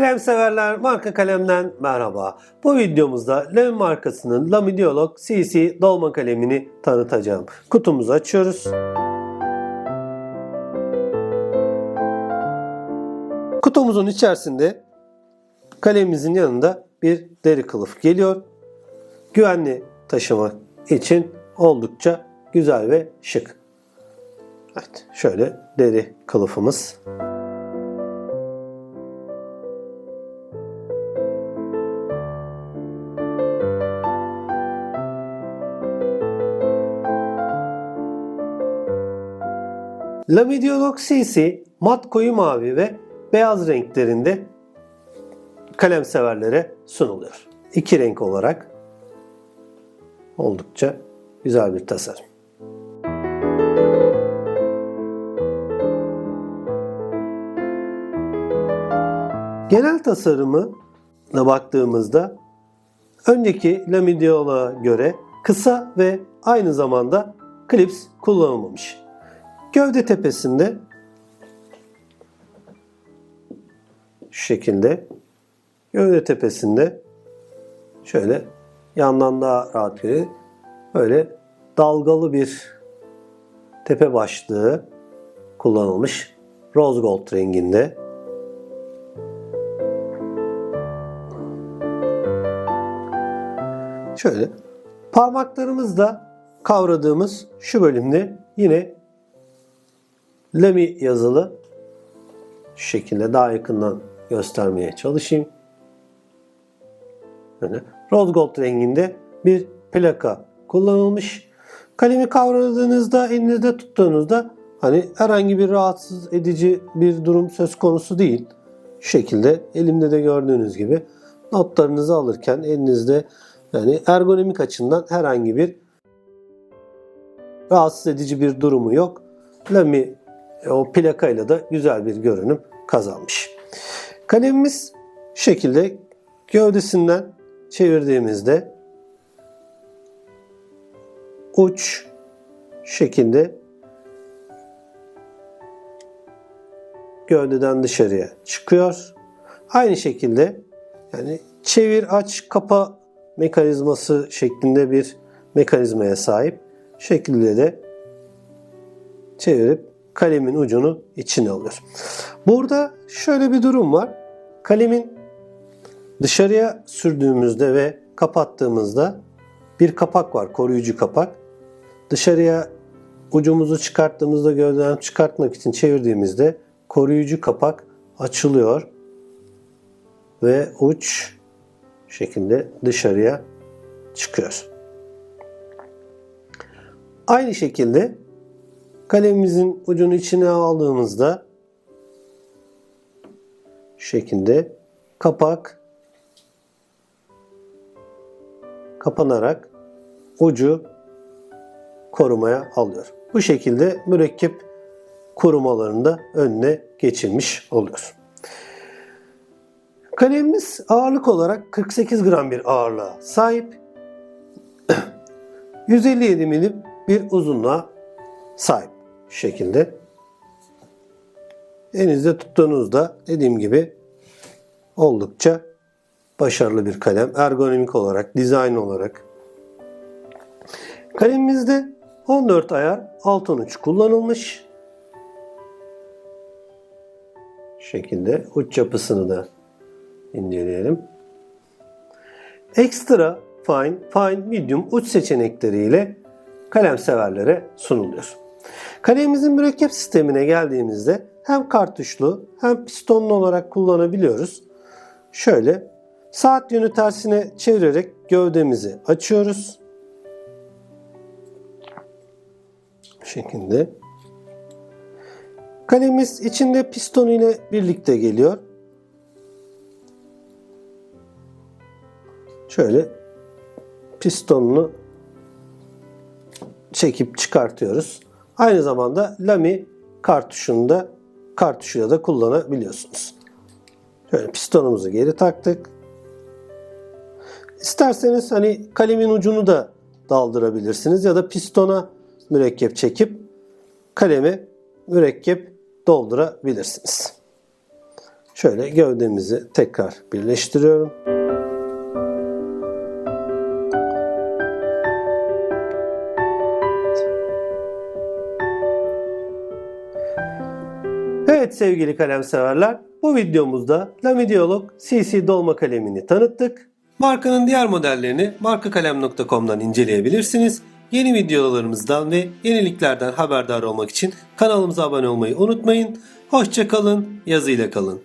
Kalem severler marka kalemden merhaba. Bu videomuzda Lem markasının Lamidiolog CC dolma kalemini tanıtacağım. Kutumuzu açıyoruz. Kutumuzun içerisinde kalemimizin yanında bir deri kılıf geliyor. Güvenli taşımak için oldukça güzel ve şık. Evet, şöyle deri kılıfımız. Lamidiolog CC mat koyu mavi ve beyaz renklerinde kalem severlere sunuluyor. İki renk olarak oldukça güzel bir tasarım. Genel tasarımı da baktığımızda önceki Lamidiolog'a göre kısa ve aynı zamanda klips kullanılmamış. Gövde tepesinde şu şekilde gövde tepesinde şöyle yandan daha rahat bir böyle dalgalı bir tepe başlığı kullanılmış. Rose gold renginde. Şöyle parmaklarımızla kavradığımız şu bölümde yine Lemi yazılı şu şekilde daha yakından göstermeye çalışayım. Böyle rose gold renginde bir plaka kullanılmış. Kalemi kavradığınızda, elinizde tuttuğunuzda hani herhangi bir rahatsız edici bir durum söz konusu değil. Şu şekilde elimde de gördüğünüz gibi notlarınızı alırken elinizde yani ergonomik açıdan herhangi bir rahatsız edici bir durumu yok. Lamy o plakayla da güzel bir görünüm kazanmış. Kalemimiz şekilde gövdesinden çevirdiğimizde uç şekilde gövdeden dışarıya çıkıyor. Aynı şekilde yani çevir aç kapa mekanizması şeklinde bir mekanizmaya sahip. Şekilde de çevirip kalemin ucunu içine alıyor. Burada şöyle bir durum var. Kalemin dışarıya sürdüğümüzde ve kapattığımızda bir kapak var, koruyucu kapak. Dışarıya ucumuzu çıkarttığımızda gövdeden çıkartmak için çevirdiğimizde koruyucu kapak açılıyor ve uç şekilde dışarıya çıkıyor. Aynı şekilde kalemimizin ucunu içine aldığımızda şekilde kapak kapanarak ucu korumaya alıyor. Bu şekilde mürekkep kurumalarında önüne geçilmiş oluyor. Kalemimiz ağırlık olarak 48 gram bir ağırlığa sahip. 157 milim bir uzunluğa sahip şu şekilde. Elinizde tuttuğunuzda dediğim gibi oldukça başarılı bir kalem. Ergonomik olarak, dizayn olarak. Kalemimizde 14 ayar altın uç kullanılmış. Şu şekilde uç yapısını da inceleyelim. Ekstra fine, fine, medium uç seçenekleriyle kalem severlere sunuluyor. Kalemimizin mürekkep sistemine geldiğimizde hem kartuşlu hem pistonlu olarak kullanabiliyoruz. Şöyle saat yönü tersine çevirerek gövdemizi açıyoruz. Bu şekilde. Kalemimiz içinde piston ile birlikte geliyor. Şöyle pistonunu çekip çıkartıyoruz. Aynı zamanda Lamy kartuşunu da da kullanabiliyorsunuz. Şöyle pistonumuzu geri taktık. İsterseniz hani kalemin ucunu da daldırabilirsiniz ya da pistona mürekkep çekip kalemi mürekkep doldurabilirsiniz. Şöyle gövdemizi tekrar birleştiriyorum. Evet sevgili kalem severler, bu videomuzda Lamidiolog CC dolma kalemini tanıttık. Markanın diğer modellerini markakalem.com'dan inceleyebilirsiniz. Yeni videolarımızdan ve yeniliklerden haberdar olmak için kanalımıza abone olmayı unutmayın. Hoşçakalın, yazıyla kalın.